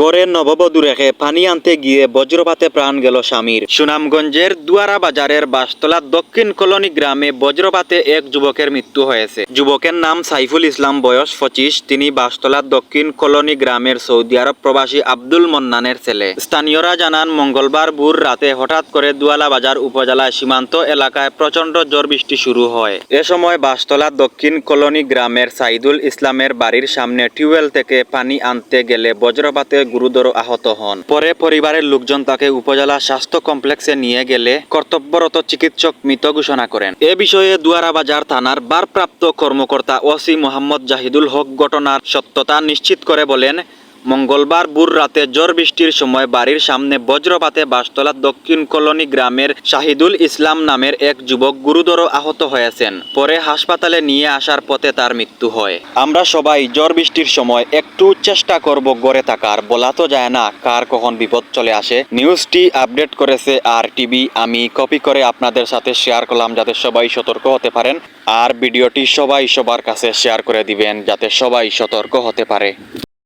গড়ে নববধূ রেখে পানি আনতে গিয়ে বজ্রপাতে প্রাণ গেল স্বামীর সুনামগঞ্জের দুয়ারা বাজারের বাসতলা দক্ষিণ কলোনি গ্রামে বজ্রপাতে এক যুবকের মৃত্যু হয়েছে। যুবকের নাম সাইফুল ইসলাম, বয়স পঁচিশ। তিনি বাসতলা দক্ষিণ কলোনি গ্রামের সৌদি আরব প্রবাসী আব্দুল মন্নানের ছেলে। স্থানীয়রা জানান, মঙ্গলবার ভোর রাতে হঠাৎ করে দুয়ালা বাজার উপজেলায় সীমান্ত এলাকায় প্রচণ্ড ঝড় বৃষ্টি শুরু হয়। এ সময় বাসতলা দক্ষিণ কলোনি গ্রামের সাইদুল ইসলামের বাড়ির সামনে টিউবওয়েল থেকে পানি আনতে গেলে বজ্রপাতে গুরুতর আহত হন। পরে পরিবারের লোকজন তাকে উপজেলা স্বাস্থ্য কমপ্লেক্সে নিয়ে গেলে কর্তব্যরত চিকিৎসক মৃত ঘোষণা করেন। এ বিষয়ে দুয়ারা বাজার থানার বারপ্রাপ্ত কর্মকর্তা ওসি মোহাম্মদ জাহিদুল হক ঘটনার সত্যতা নিশ্চিত করে বলেন মঙ্গলবার ভোর রাতে ঝড় বৃষ্টির সময় বাড়ির সামনে বজ্রপাতে বাসতলা দক্ষিণ কলোনি গ্রামের শাহিদুল ইসলাম নামের এক যুবক গুরুতর আহত হয়েছেন। পরে হাসপাতালে নিয়ে আসার পথে তার মৃত্যু হয়। আমরা সবাই ঝড় বৃষ্টির সময় একটু চেষ্টা করব গড়ে থাকার, বলা তো যায় না কার কখন বিপদ চলে আসে। নিউজটি আপডেট করেছে আর টিভি, আমি কপি করে আপনাদের সাথে শেয়ার করলাম যাতে সবাই সতর্ক হতে পারেন। আর ভিডিওটি সবাই সবার কাছে শেয়ার করে দিবেন যাতে সবাই সতর্ক হতে পারে।